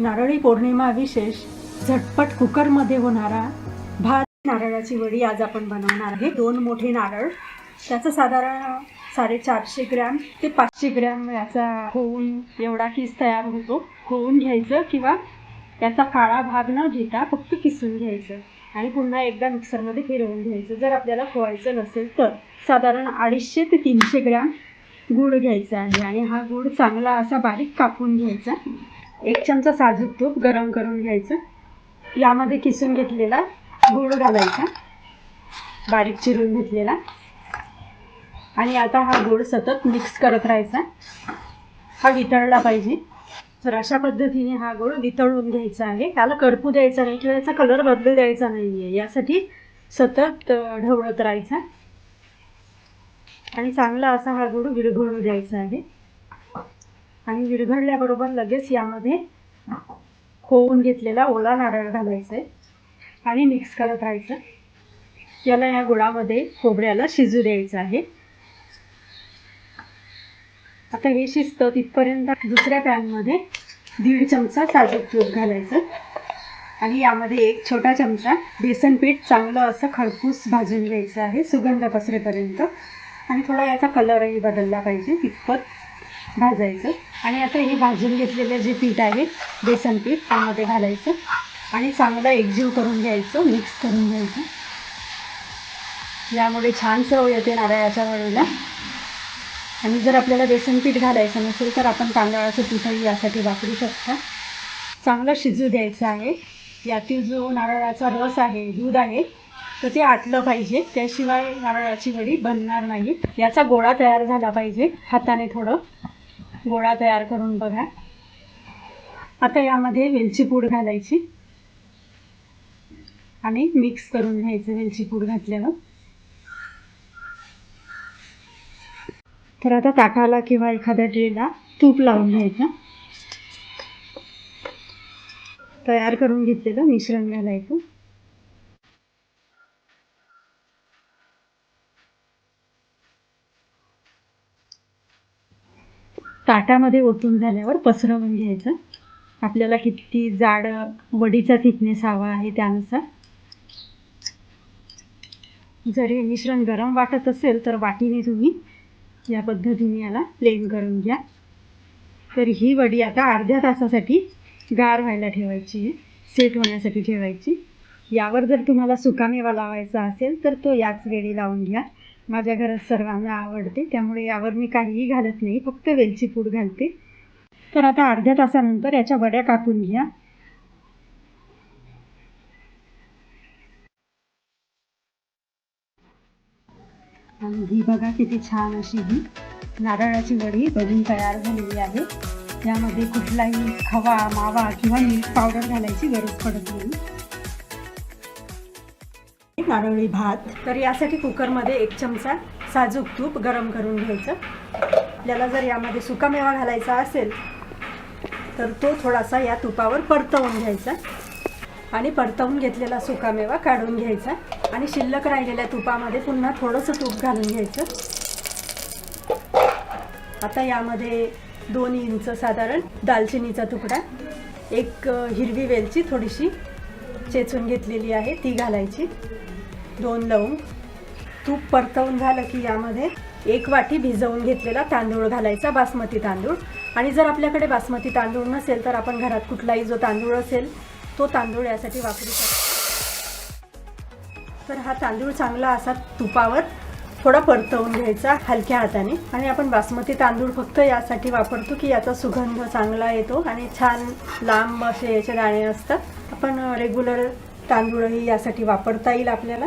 नारळी पौर्णिमा विशेष झटपट कुकरमध्ये होणारा भात नारळाची वडी आज आपण बनवणार आहे. दोन मोठे नारळ. त्याचं साधारण साडेचारशे ग्रॅम ते पाचशे ग्रॅम याचा होऊन एवढा किस तयार होतो. होऊन घ्यायचं किंवा त्याचा काळा भाग न घेता फक्त किसून घ्यायचं आणि पुन्हा एकदा मिक्सरमध्ये फिरवून घ्यायचं. जर आपल्याला खोवायचं नसेल तर साधारण अडीचशे ते तीनशे ग्रॅम गूळ घ्यायचा आहे आणि हा गूळ चांगला असा बारीक कापून घ्यायचा. एक चमचा साजूक तूप गरम करून घ्यायचं. यामध्ये किसून घेतलेला गूळ घालायचा. बारीक चिरून घेतलेला. आणि आता हा गुळ सतत मिक्स करत राहायचा. हा वितळला पाहिजे. तर अशा पद्धतीने हा गुळ वितळून घ्यायचा आहे. त्याला करपू द्यायचा नाही किंवा याचा कलर बदलू द्यायचा नाही आहे यासाठी सतत ढवळत राहायचा. आणि चांगला असा हा गुळ विरघळू द्यायचा आहे. आणि विरघळल्याबरोबर लगेच यामध्ये होऊन घेतलेला ओला नारळ घालायचा आहे आणि मिक्स करत राहायचं. याला या गुळामध्ये खोबऱ्याला शिजू द्यायचं आहे. आता हे शिजतं तिथपर्यंत दुसऱ्या पॅनमध्ये दीड चमचा साजूक तूप घालायचं. आणि यामध्ये एक छोटा चमचा बेसन पीठ चांगलं असं खळपूस भाजून घ्यायचं आहे सुगंध पसरेपर्यंत. आणि थोडा याचा कलरही बदलला पाहिजे तितपत भाजायचं. आणि आता हे भाजून घेतलेलं जे पीठ आहे बेसन पीठ त्यामध्ये घालायचं. आणि चांगलं एकजीव करून घ्यायचं मिक्स करून घ्यायचं. यामुळे छान चव येते नारळाच्या वडीला. आणि जर आपल्याला बेसन पीठ घालायचं नसेल तर आपण तांदळाचं पीठही यासाठी वापरू शकता. चांगलं शिजू द्यायचं आहे. यातील जो नारळाचा रस आहे दूध आहे तर ते आटलं पाहिजे. त्याशिवाय नारळाची वडी बनणार नाही. याचा गोळा तयार झाला पाहिजे हाताने थोडं. गोळा तयार करून बघा. आता यामध्ये वेलची पूड घालायची. आणि मिक्स करून घ्यायचं वेलची पूड घातल्यावर. तर आता ताटाला किंवा एखाद्या ट्रेला तूप लावून घ्यायचं. तयार करून घेतलेलं मिश्रण घालायचं. ताटामध्ये ओतून झाल्यावर पसरवून घ्यायचं. आपल्याला किती जाड वडीचा थिकनेस हवा आहे त्यानुसार. जर हे मिश्रण गरम वाटत असेल तर वाटीने तुम्ही या पद्धतीने याला प्लेन करून घ्या. तर ही वडी आता अर्ध्या तासासाठी गार व्हायला ठेवायची आहे. सेट होण्यासाठी ठेवायची. यावर जर तुम्हाला सुकामेवा लावायचा असेल तर तो याच वेळी लावून घ्या. माझ्या घरात सर्वांना आवडते त्यामुळे यावर मी काहीही घालत नाही फक्त वेलची पूड घालते. तर आता अर्ध्या तासानंतर याच्या वड्या कापून घ्या. आणि ही बघा किती छान अशी ही नारळाची वडी बनून तयार झालेली आहे. यामध्ये कुठलाही खवा मावा किंवा मिल्क पावडर घालायची गरज पडत नाही. नारळी भात. तर यासाठी कुकरमध्ये एक चमचा साजूक तूप गरम करून घ्यायचं. आपल्याला जर यामध्ये सुकामेवा घालायचा असेल तर तो थोडासा या तुपावर परतवून घ्यायचा. आणि परतवून घेतलेला सुकामेवा काढून घ्यायचा. आणि शिल्लक राहिलेल्या तुपामध्ये पुन्हा थोडंसं तूप घालून घ्यायचं. आता यामध्ये दोन इंच साधारण दालचिनीचा तुकडा एक हिरवी वेलची थोडीशी चेचून घेतलेली आहे ती घालायची. दोन लवंग. तूप परतवून झालं की यामध्ये एक वाटी भिजवून घेतलेला तांदूळ घालायचा बासमती तांदूळ. आणि जर आपल्याकडे बासमती तांदूळ नसेल तर आपण घरात कुठलाही जो तांदूळ असेल तो तांदूळ यासाठी वापरू शकतो. तर हा तांदूळ चांगला असा तुपावर थोडा परतवून घ्यायचा हलक्या हाताने. आणि आपण बासमती तांदूळ फक्त यासाठी वापरतो की याचा सुगंध चांगला येतो आणि छान लांब असे याचे दाणे असतात. आपण रेग्युलर तांदूळही यासाठी वापरता येईल आपल्याला.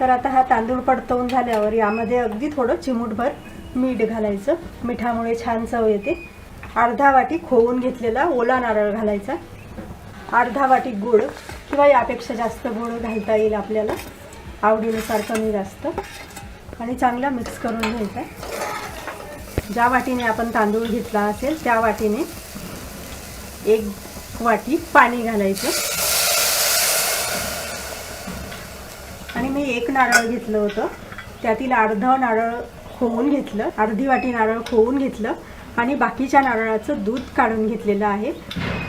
तर आता हा तांदूळ परतवून झाल्यावर यामध्ये अगदी थोडं चिमूटभर मीठ घालायचं. मिठामुळे छान चव येते. अर्धा वाटी खोवून घेतलेला ओला नारळ घालायचा. अर्धा वाटी गुळ किंवा यापेक्षा जास्त गुळ घालता येईल आपल्याला. आवडीनुसार कमी जास्त. आणि चांगला मिक्स करून घ्यायचा. ज्या वाटीने आपण तांदूळ घेतला असेल त्या वाटीने एक वाटी पाणी घालायचं. आणि मी एक नारळ घेतलं होतं. त्यातील अर्धं नारळ खोवून घेतलं अर्धी वाटी नारळ खोवून घेतलं आणि बाकीच्या नारळाचं दूध काढून घेतलेलं आहे.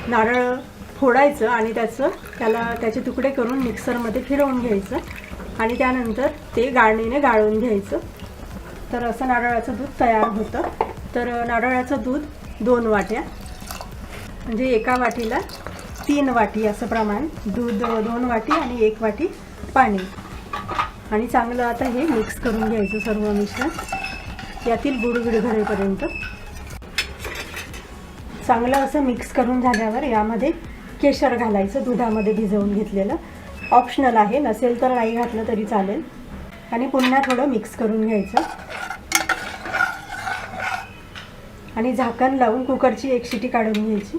नारळ फोडायचं आणि त्याचं त्याला त्याचे तुकडे करून मिक्सरमध्ये फिरवून घ्यायचं. आणि त्यानंतर ते गाळणीने गाळून घ्यायचं. तर असं नारळाचं दूध तयार होतं. तर नारळाचं दूध दोन वाट्या. म्हणजे एका वाटीला तीन वाटी असं प्रमाण. दूध दोन वाटी आणि एक वाटी पाणी. आणि चांगलं आता हे मिक्स करून घ्यायचं सर्व मिश्रण. यातील गुड घरेपर्यंत चांगलं असं मिक्स करून झाल्यावर यामध्ये केशर घालायचं दुधामध्ये भिजवून घेतलेलं. ऑप्शनल आहे. नसेल तर नाही घातलं तरी चालेल. आणि पुन्हा थोडं मिक्स करून घ्यायचं. आणि झाकण लावून कुकरची एक शिटी काढून घ्यायची.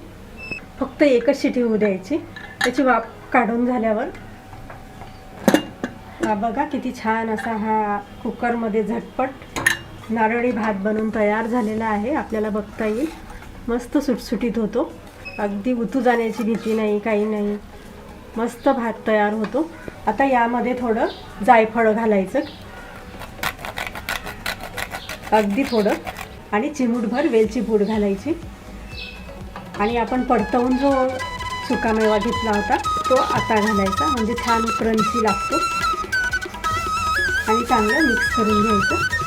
फक्त एकच शिटी होऊ द्यायची. त्याची वाफ काढून झाल्यावर हा बघा किती छान असा हा कुकरमध्ये झटपट नारळी भात बनवून तयार झालेला आहे. आपल्याला बघता येईल. मस्त सुटसुटीत होतो. अगदी उतू जाण्याची भीती नाही काही नाही. मस्त भात तयार होतो. आता यामध्ये थोडं जायफळ घालायचं. अगदी थोडं. आणि चिमूटभर वेलची पूड घालायची. आणि आपण परतवून जो सुकामेवा घेतला होता तो आता घालायचा. म्हणजे छान क्रंची लागतो. आणि चांगलं मिक्स करून घ्यायचं.